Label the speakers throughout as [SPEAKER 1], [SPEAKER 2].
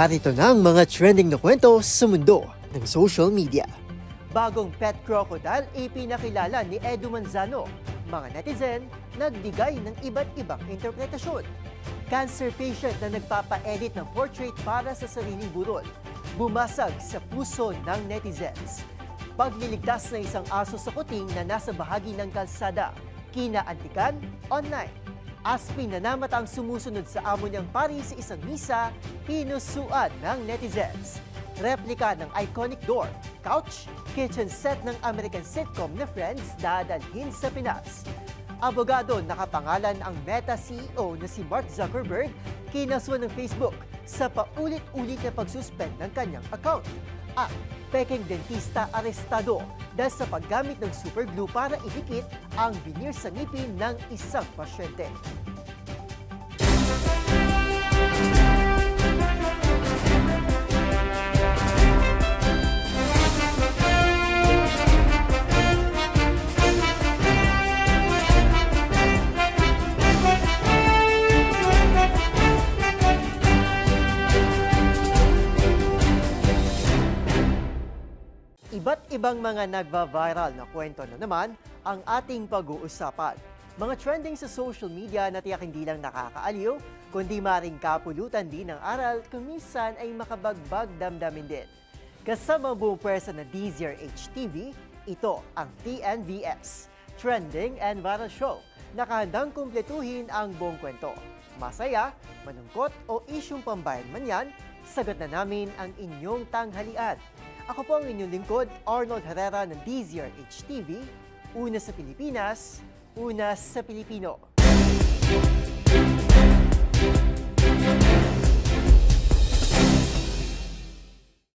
[SPEAKER 1] Narito na ang mga trending na kwento sa mundo ng social media. Bagong pet crocodile ipinakilala ni Edu Manzano. Mga netizen nagbigay ng iba't ibang interpretasyon. Cancer patient na nagpapa-edit ng portrait para sa sariling burol. Bumasag sa puso ng netizens. Pagliligtas ng isang aso sa kuting na nasa bahagi ng kalsada. Kinaantikan online. Aspin na namatang sumusunod sa amo niyang pari sa isang misa, pinusuan ng netizens. Replika ng iconic door, couch, kitchen set ng American sitcom na Friends dadalhin sa Pinas. Abogado nakapangalan ang Meta CEO na si Mark Zuckerberg kinasuhan ng Facebook sa paulit-ulit na pagsuspend ng kanyang account. At peking dentista arestado dahil sa paggamit ng superglue para idikit ang veneer sa ngipin ng isang pasyente. Ibang mga nagva-viral na kwento na naman ang ating pag-uusapan. Mga trending sa social media na tiyak hindi lang nakakaaliw, kundi maring kapulutan din ng aral kung minsan ay makabagbag damdamin din. Kasama buong pwersa na DZRH TV, ito ang TNVS, Trending and Viral Show. Nakahandang kumpletuhin ang buong kwento. Masaya, manungkot o isyong pambayan man yan, sagot na namin ang inyong tanghalian. Ako po ang inyong lingkod, Arnold Herrera ng DZRH TV, una sa Pilipinas, una sa Pilipino.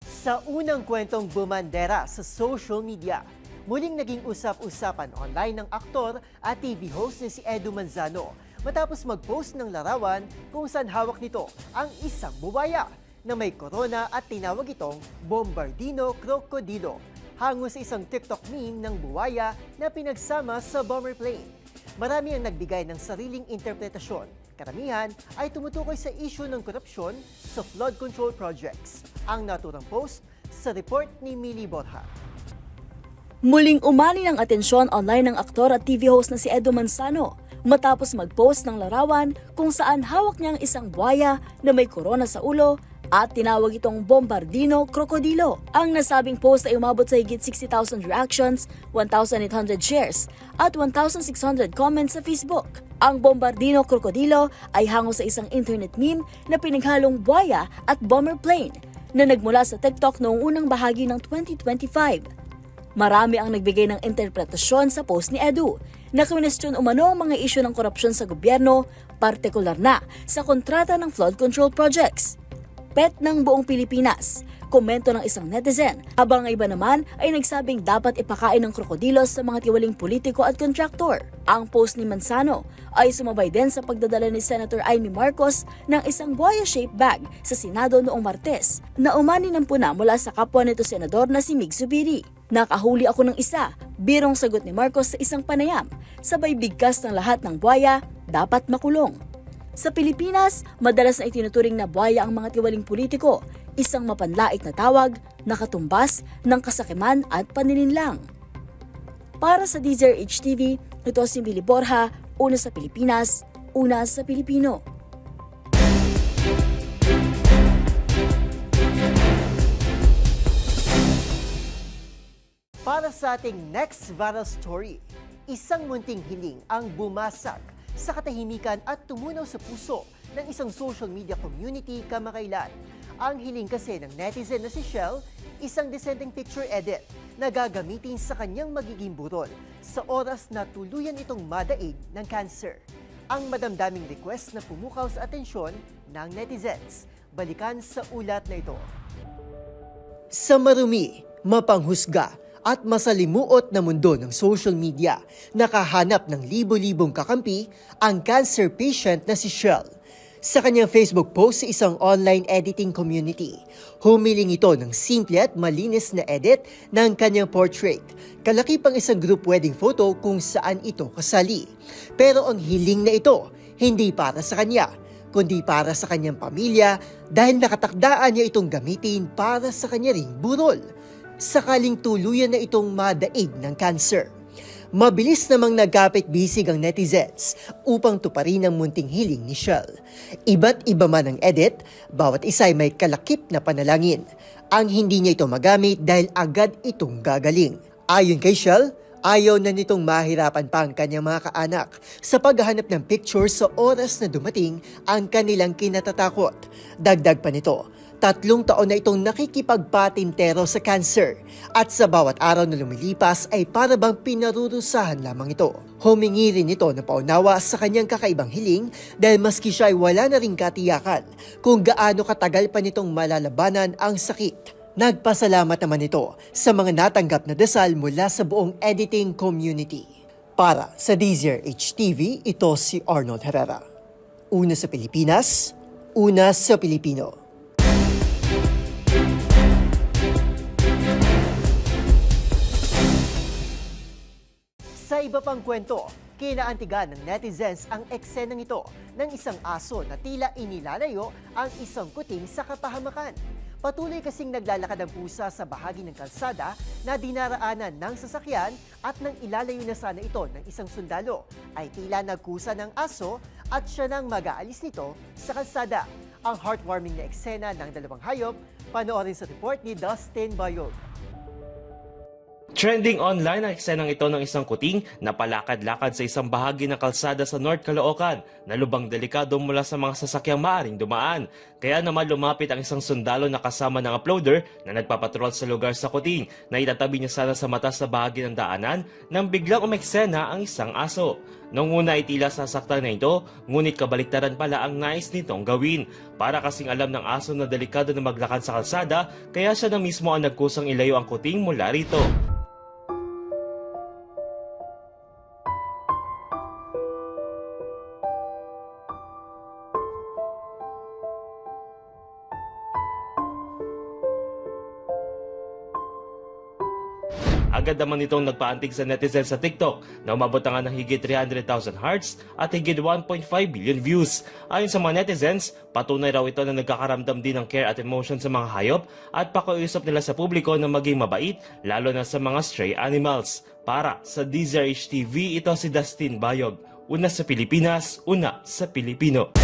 [SPEAKER 1] Sa unang kwentong bumandera sa social media, muling naging usap-usapan online ng aktor at TV host na si Edu Manzano matapos mag-post ng larawan kung saan hawak nito ang isang buwaya na may corona at tinawag itong Bombardino Crocodilo hango sa isang TikTok meme ng buwaya na pinagsama sa bomber plane. Marami ang nagbigay ng sariling interpretasyon. Karamihan ay tumutukoy sa issue ng korupsyon sa flood control projects. Ang naturang post sa report ni Millie Borja.
[SPEAKER 2] Muling umani ng atensyon online ng aktor at TV host na si Edo Manzano matapos mag-post ng larawan kung saan hawak niya ang isang buhaya na may korona sa ulo at tinawag itong Bombardino Crocodilo. Ang nasabing post ay umabot sa higit 60,000 reactions, 1,800 shares at 1,600 comments sa Facebook. Ang Bombardino Crocodilo ay hango sa isang internet meme na pinaghalong buhaya at bomber plane na nagmula sa TikTok noong unang bahagi ng 2025. Marami ang nagbigay ng interpretasyon sa post ni Edu na kwestiyon umano ang mga isyu ng korupsyon sa gobyerno, partikular na sa kontrata ng flood control projects. Pet ng buong Pilipinas, komento ng isang netizen, habang ang iba naman ay nagsabing dapat ipakain ng krokodilos sa mga tiwaling politiko at kontraktor. Ang post ni Manzano ay sumabay din sa pagdadala ni Senator Amy Marcos ng isang buhaya-shaped bag sa Senado noong Martes na umani ng puna mula sa kapwa nito senador na si Mig Zubiri. Nakahuli ako ng isa, birong sagot ni Marcos sa isang panayam. Sabay bigkas ng lahat ng buhaya, dapat makulong. Sa Pilipinas, madalas na itinuturing na buhaya ang mga tiwaling politiko, isang mapanlait na tawag, nakatumbas ng kasakiman at panininlang. Para sa DZRH TV, ito si Billy Borja, una sa Pilipinas, una sa Pilipino.
[SPEAKER 1] Para sa ating next viral story, isang munting hiling ang bumasag sa katahimikan at tumunaw sa puso ng isang social media community kamakailan. Ang hiling kasi ng netizen na si Shell, isang dissenting picture edit na gagamitin sa kanyang magiging burol sa oras na tuluyan itong madaig ng cancer. Ang madamdaming request na pumukaw sa atensyon ng netizens. Balikan sa ulat na ito. Sa marumi, mapanghusga at masalimuot na mundo ng social media, nakahanap ng libo-libong kakampi ang cancer patient na si Shell. Sa kanyang Facebook post sa isang online editing community, humiling ito ng simple at malinis na edit ng kanyang portrait. Kalaki pang isang group wedding photo kung saan ito kasali. Pero ang hiling na ito, hindi para sa kanya, kundi para sa kanyang pamilya dahil nakatakdaan niya itong gamitin para sa kanya ring burol. Sakaling tuluyan na itong madaig ng cancer. Mabilis namang nagkapit bisig ang netizens upang tuparin ang munting hiling ni Shell. Iba't iba man ang edit, bawat isa ay may kalakip na panalangin. Ang hindi niya ito magamit dahil agad itong gagaling. Ayon kay Shell, ayaw na nitong mahirapan pa ang kanyang mga kaanak sa paghahanap ng picture sa oras na dumating ang kanilang kinatatakot. Dagdag pa nito, tatlong taon na itong nakikipagpatintero sa cancer at sa bawat araw na lumilipas ay para bang pinarurusahan lamang ito. Humingi rin ito ng paunawa sa kanyang kakaibang hiling dahil maski siya ay wala na ring katiyakan kung gaano katagal pa nitong malalabanan ang sakit. Nagpasalamat naman ito sa mga natanggap na dasal mula sa buong editing community. Para sa Deezer HTV, ito si Arnold Herrera. Una sa Pilipinas, una sa Pilipino. Iba pang kwento, kinaantigan ng netizens ang eksenang ito ng isang aso na tila inilalayo ang isang kuting sa kapahamakan. Patuloy kasing naglalakad ang pusa sa bahagi ng kalsada na dinaraanan ng sasakyan at nang ilalayo na sana ito ng isang sundalo ay tila nagkusa ng aso at siya nang mag-aalis nito sa kalsada. Ang heartwarming na eksena ng dalawang hayop, panoorin sa report ni Dustin Bayog.
[SPEAKER 3] Trending online ang eksenang ito ng isang kuting na palakad-lakad sa isang bahagi ng kalsada sa North Caloocan na lubang delikado mula sa mga sasakyang maaring dumaan. Kaya naman lumapit ang isang sundalo na kasama ng uploader na nagpapatrol sa lugar sa kuting na itatabi niya sana sa mata sa bahagi ng daanan nang biglang umeksena ang isang aso. Noong una ay tila sasaktan na ito, ngunit kabaliktaran pala ang nais nitong gawin. Para kasing alam ng aso na delikado na maglakad sa kalsada, kaya siya na mismo ang nagkusang ilayo ang kuting mula rito. Agad naman itong nagpaantig sa netizen sa TikTok na umabot nga ng higit 300,000 hearts at higit 1.5 billion views. Ayon sa mga netizens, patunay raw ito na nagkakaramdam din ng care at emotion sa mga hayop at pakiusap nila sa publiko na maging mabait lalo na sa mga stray animals. Para sa DZRH TV, ito si Dustin Bayog. Una sa Pilipinas, una sa Pilipino.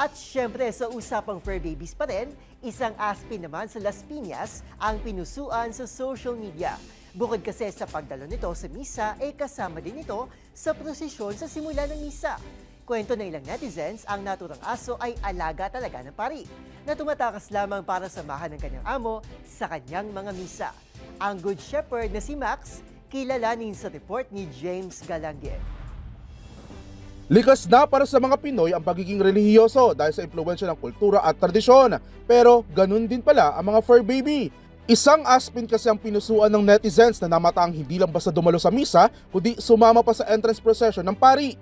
[SPEAKER 1] At syempre sa usapang fur babies pa rin, isang aspin naman sa Las Piñas ang pinusuan sa social media. Bukod kasi sa pagdalo nito sa misa, ay kasama din ito sa prosesyon sa simula ng misa. Kwento ng ilang netizens, ang naturang aso ay alaga talaga ng pari, na tumatakas lamang para samahan ng kanyang amo sa kanyang mga misa. Ang Good Shepherd na si Max, kilalanin sa report ni James Galangue.
[SPEAKER 4] Likas na para sa mga Pinoy ang pagiging relihiyoso dahil sa impluensya ng kultura at tradisyon. Pero ganun din pala ang mga fur baby. Isang aspin kasi ang pinusuan ng netizens na namataang hindi lang basta dumalo sa misa, kundi sumama pa sa entrance procession ng pari.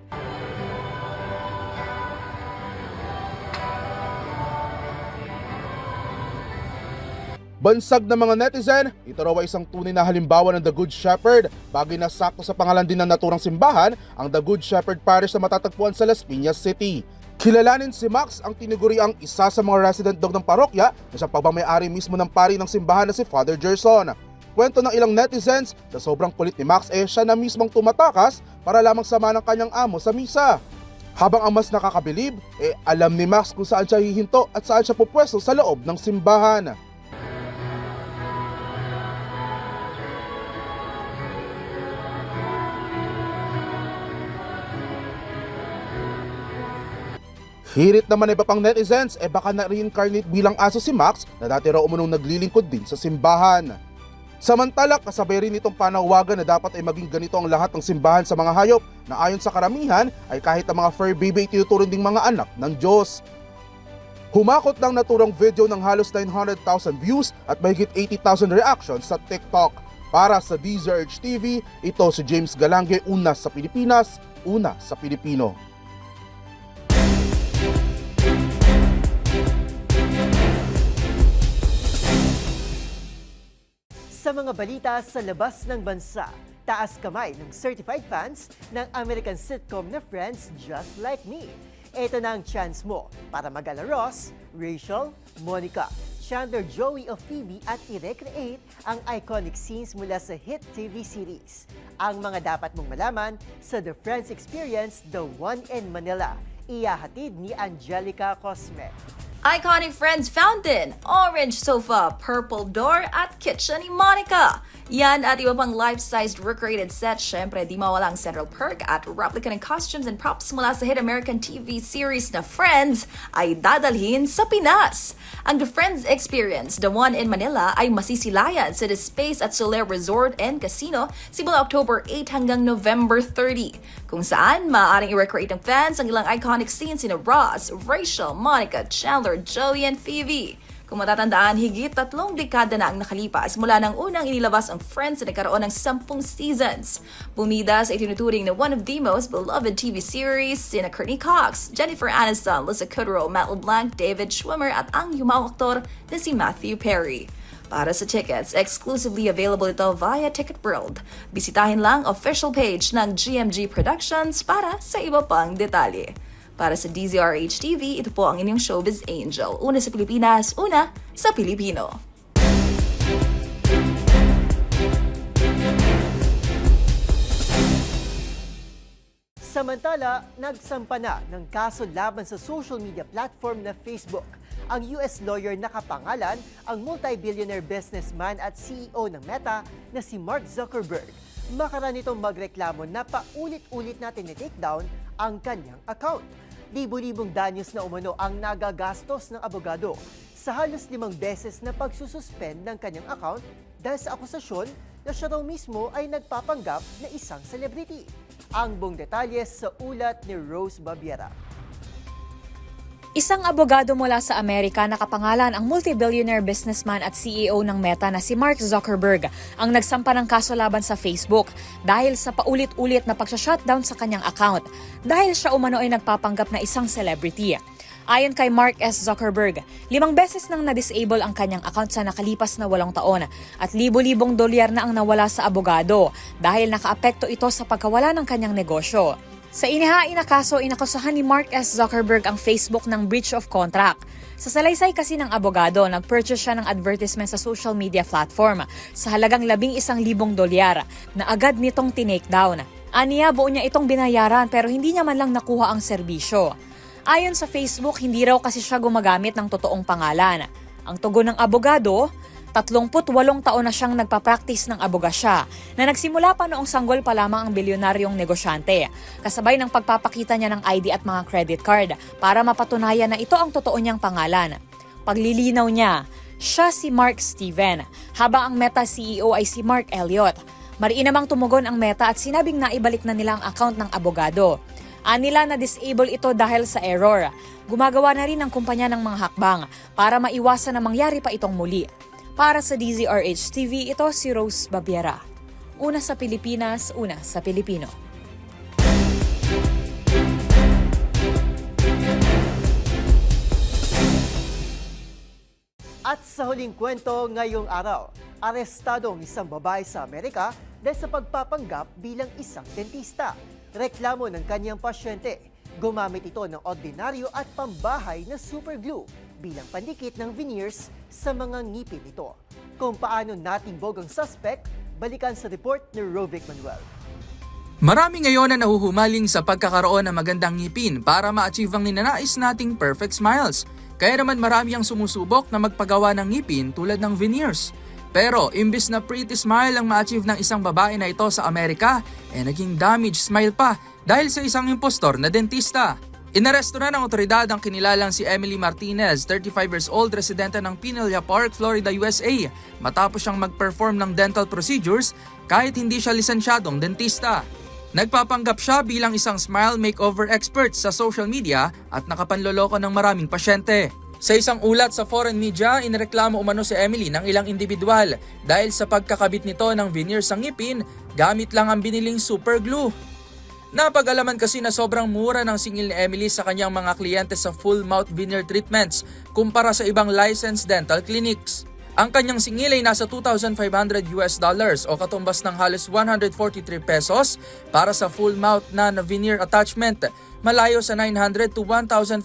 [SPEAKER 4] Bansag ng mga netizen, ito raw ay isang tunay na halimbawa ng The Good Shepherd. Bagay na sakto sa pangalan din ng naturang simbahan, ang The Good Shepherd Parish na matatagpuan sa Las Piñas City. Kilalanin si Max ang tinuguri ang isa sa mga resident dog ng parokya na siya pa may-ari mismo ng pari ng simbahan na si Father Gerson. Kwento ng ilang netizens na sobrang kulit ni Max eh siya na mismong tumatakas para lamang sama ng kanyang amo sa misa. Habang ang mas nakakabilib, eh alam ni Max kung saan siya hihinto at saan siya pupwesto sa loob ng simbahan. Hirit naman iba pang netizens, eh baka na-reincarnate bilang aso si Max na dati raw umunong naglilingkod din sa simbahan. Samantala, kasabay rin itong panawagan na dapat ay maging ganito ang lahat ng simbahan sa mga hayop na ayon sa karamihan ay kahit ang mga fur baby ay tinuturing ding mga anak ng Diyos. Humakot ng naturang video ng halos 900,000 views at mahigit 80,000 reactions sa TikTok. Para sa DZRH TV, ito si James Galange, una sa Pilipinas, una sa Pilipino.
[SPEAKER 1] Sa mga balita sa labas ng bansa, taas kamay ng certified fans ng American sitcom na Friends Just Like Me. Ito na ang chance mo para magala Ross, Rachel, Monica, Chandler, Joey o Phoebe at i-recreate ang iconic scenes mula sa hit TV series. Ang mga dapat mong malaman sa The Friends Experience, The One in Manila. Iyahatid ni Angelica Cosme.
[SPEAKER 5] Iconic Friends Fountain, Orange Sofa, Purple Door at Kitchen ni Monica. Yan at iba pang life-sized recreated sets. Syempre, di mawala ang Central Perk at replica ng costumes and props mula sa hit American TV series na Friends ay dadalhin sa Pinas. Ang The Friends Experience, the one in Manila, ay masisilayan sa The Space at Soler Resort and Casino simula October 8 hanggang November 30, kung saan maaaring i-recreate ng fans ang ilang iconic scenes sina Ross, Rachel, Monica, Chandler, Joey, and Phoebe. Kung matatandaan, higit tatlong dekada na ang nakalipas mula nang unang inilabas ang Friends na nagkaroon ng sampung seasons. Bumida sa itinuturing na one of the most beloved TV series sina Courtney Cox, Jennifer Aniston, Lisa Kudrow, Matt LeBlanc, David Schwimmer at ang yumawang aktor na si Matthew Perry. Para sa tickets, exclusively available ito via Ticket World. Bisitahin lang official page ng GMG Productions para sa iba pang detalye. Para sa DZRH TV, ito po ang inyong showbiz angel. Una sa Pilipinas, una sa Pilipino.
[SPEAKER 1] Samantala, nagsampa na ng kaso laban sa social media platform na Facebook. Ang US lawyer na kapangalan ang multi-billionaire businessman at CEO ng Meta na si Mark Zuckerberg. Makaran itong magreklamo na paulit-ulit na tinitake down ang kanyang account. Libo-libong danyos na umano ang nagagastos ng abogado sa halos limang beses na pagsususpend ng kanyang account dahil sa akusasyon na siya raw mismo ay nagpapanggap na isang celebrity. Ang buong detalye sa ulat ni Rose Babiera.
[SPEAKER 6] Isang abogado mula sa Amerika na kapangalan ang multi-billionaire businessman at CEO ng Meta na si Mark Zuckerberg ang nagsampa ng kaso laban sa Facebook dahil sa paulit-ulit na pagsha-shutdown sa kanyang account dahil siya umano ay nagpapanggap na isang celebrity. Ayon kay Mark S. Zuckerberg, limang beses nang na-disable ang kanyang account sa nakalipas na walong taon at libo-libong dolyar na ang nawala sa abogado dahil nakaapekto ito sa pagkawala ng kanyang negosyo. Sa inihain na kaso, inakusahan ni Mark S. Zuckerberg ang Facebook ng breach of contract. Sa salaysay kasi ng abogado, nag-purchase siya ng advertisement sa social media platform sa halagang labing isang libong dolyar na agad nitong tinake down. Aniya, buo niya itong binayaran pero hindi niya man lang nakuha ang serbisyo. Ayon sa Facebook, hindi raw kasi siya gumagamit ng totoong pangalan. Ang tugon ng abogado, 38 taon na siyang nagpa-practice ng abogasya na nagsimula pa noong sanggol pa lamang ang bilyonaryong negosyante. Kasabay ng pagpapakita niya ng ID at mga credit card para mapatunayan na ito ang totoo niyang pangalan. Paglilinaw niya, siya si Mark Steven, habang ang Meta CEO ay si Mark Elliott. Mariin namang tumugon ang Meta at sinabing naibalik na nila ang account ng abogado. Anila na disable ito dahil sa error. Gumagawa na rin ang kumpanya ng mga hakbang para maiwasan na mangyari pa itong muli. Para sa DZRH TV, ito si Rose Babiera. Una sa Pilipinas, una sa Pilipino.
[SPEAKER 1] At sa huling kwento ngayong araw, arestado ang isang babae sa Amerika dahil sa pagpapanggap bilang isang dentista. Reklamo ng kanyang pasyente, gumamit ito ng ordinaryo at pambahay na super glue bilang pandikit ng veneers sa mga ngipin nito. Kung paano natimbog ang suspect, balikan sa report ni Rovic Manuel.
[SPEAKER 7] Marami ngayon na nahuhumaling sa pagkakaroon ng magandang ngipin para ma-achieve ang ninanais nating perfect smiles. Kaya naman marami ang sumusubok na magpagawa ng ngipin tulad ng veneers. Pero imbis na pretty smile ang ma-achieve ng isang babae na ito sa Amerika, eh naging damage smile pa dahil sa isang impostor na dentista. Inaresto na ng otoridad ang kinilalang si Emily Martinez, 35 years old, residente ng Pinellas Park, Florida, USA, matapos siyang mag-perform ng dental procedures kahit hindi siya lisensyadong dentista. Nagpapanggap siya bilang isang smile makeover expert sa social media at nakapanloloko ng maraming pasyente. Sa isang ulat sa foreign media, inireklamo umano si Emily ng ilang individual dahil sa pagkakabit nito ng veneer sa ngipin gamit lang ang biniling super glue. Napag-alaman kasi na sobrang mura ng singil ni Emily sa kanyang mga kliyente sa full mouth veneer treatments kumpara sa ibang licensed dental clinics. Ang kanyang singil ay nasa 2,500 US dollars o katumbas ng halos 143 pesos para sa full mouth na veneer attachment. Malayo sa 900 to 1,500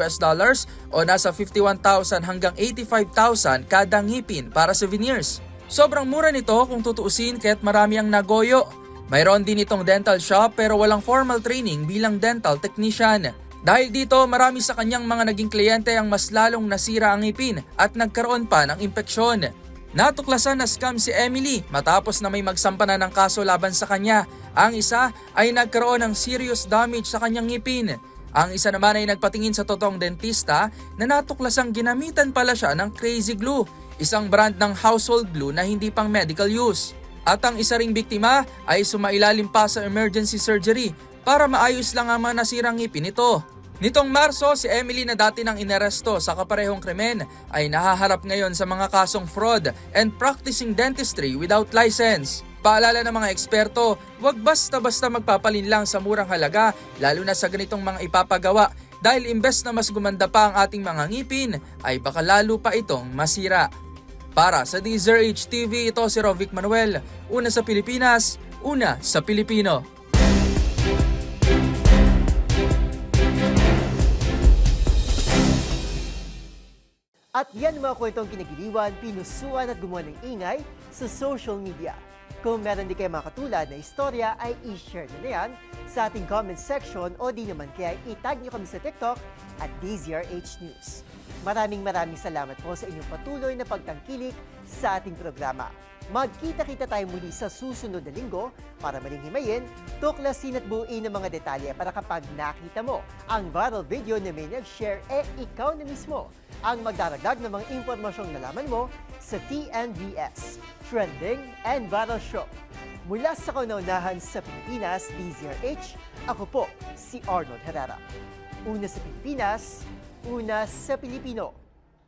[SPEAKER 7] US dollars o nasa 51,000 hanggang 85,000 kada ngipin para sa veneers. Sobrang mura nito kung tutuusin kaya't marami ang nagoyo. Mayroon din itong dental shop pero walang formal training bilang dental technician. Dahil dito, marami sa kanyang mga naging kliyente ang mas lalong nasira ang ngipin at nagkaroon pa ng impeksyon. Natuklasan na scam si Emily matapos na may magsampa na ng kaso laban sa kanya. Ang isa ay nagkaroon ng serious damage sa kanyang ngipin. Ang isa naman ay nagpatingin sa totoong dentista na natuklasang ginamitan pala siya ng crazy glue, isang brand ng household glue na hindi pang medical use. At ang isa ring biktima ay sumailalim pa sa emergency surgery para maayos lang ang mga nasirang ngipin nito. Nitong Marso, si Emily na dati nang inaresto sa kaparehong krimen ay nahaharap ngayon sa mga kasong fraud and practicing dentistry without license. Paalala ng mga eksperto, huwag basta-basta magpapalin lang sa murang halaga lalo na sa ganitong mga ipapagawa dahil imbes na mas gumanda pa ang ating mga ngipin ay baka lalo pa itong masira. Para sa DZRH TV, ito si Rovic Manuel. Una sa Pilipinas, una sa Pilipino.
[SPEAKER 1] At yan mga kwentong kinagiliwan, pinusuan at gumawa ng ingay sa social media. Kung meron di kayo mga katulad na istorya, ay i-share nyo na yan sa ating comment section o di naman kaya itag nyo kami sa TikTok at DZRH News. Maraming maraming salamat po sa inyong patuloy na pagtangkilik sa ating programa. Magkita-kita tayo muli sa susunod na linggo para maling himayin, tuklasin at buuin ang mga detalye para kapag nakita mo ang viral video na may nag-share, eh ikaw na mismo ang magdaragdag ng mga impormasyong nalaman mo sa TNVS, Trending and Viral Show. Mula sa kaunaunahan sa Pilipinas, DZRH, ako po si Arnold Herrera. Una sa Pilipinas, una sa Pilipino.